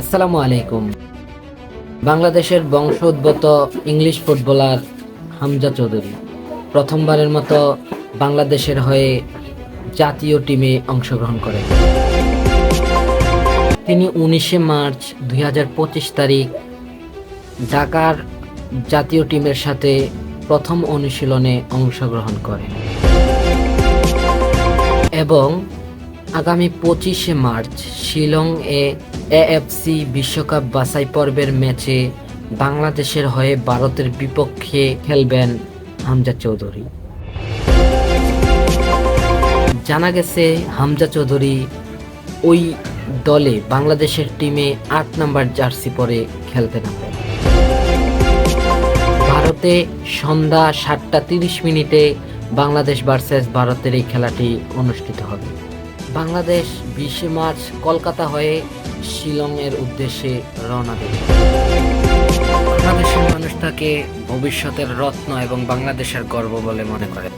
আসসালামু আলাইকুম। বাংলাদেশের বংশোদ্ভূত ইংলিশ ফুটবলার হামজা চৌধুরী প্রথমবারের মতো বাংলাদেশের হয়ে জাতীয় টিমে অংশগ্রহণ করেন। তিনি উনিশে মার্চ দুই হাজার পঁচিশ তারিখ ঢাকার জাতীয় টিমের সাথে প্রথম অনুশীলনে অংশগ্রহণ করেন। এবং আগামী পঁচিশে মার্চ শিলং এ এএফসি বিশ্বকাপ বাছাই পর্বের ম্যাচে বাংলাদেশের হয়ে ভারতের বিপক্ষে খেলবেন হামজা চৌধুরী। জানা গেছে, হামজা চৌধুরী ওই দলে বাংলাদেশের টিমে আট নাম্বার জার্সি পরে খেলতে নামবেন। ভারতে সন্ধ্যা সাতটা তিরিশ মিনিটে বাংলাদেশ ভার্সেস ভারতের এই খেলাটি অনুষ্ঠিত হবে। বাংলাদেশ বিশে মার্চ কলকাতা হয়ে শিলংয়ের উদ্দেশ্যে রওনা দিল বাংলাদেশের মানুষ তাকে ভবিষ্যতের রত্ন এবং বাংলাদেশের গর্ব বলে মনে করে।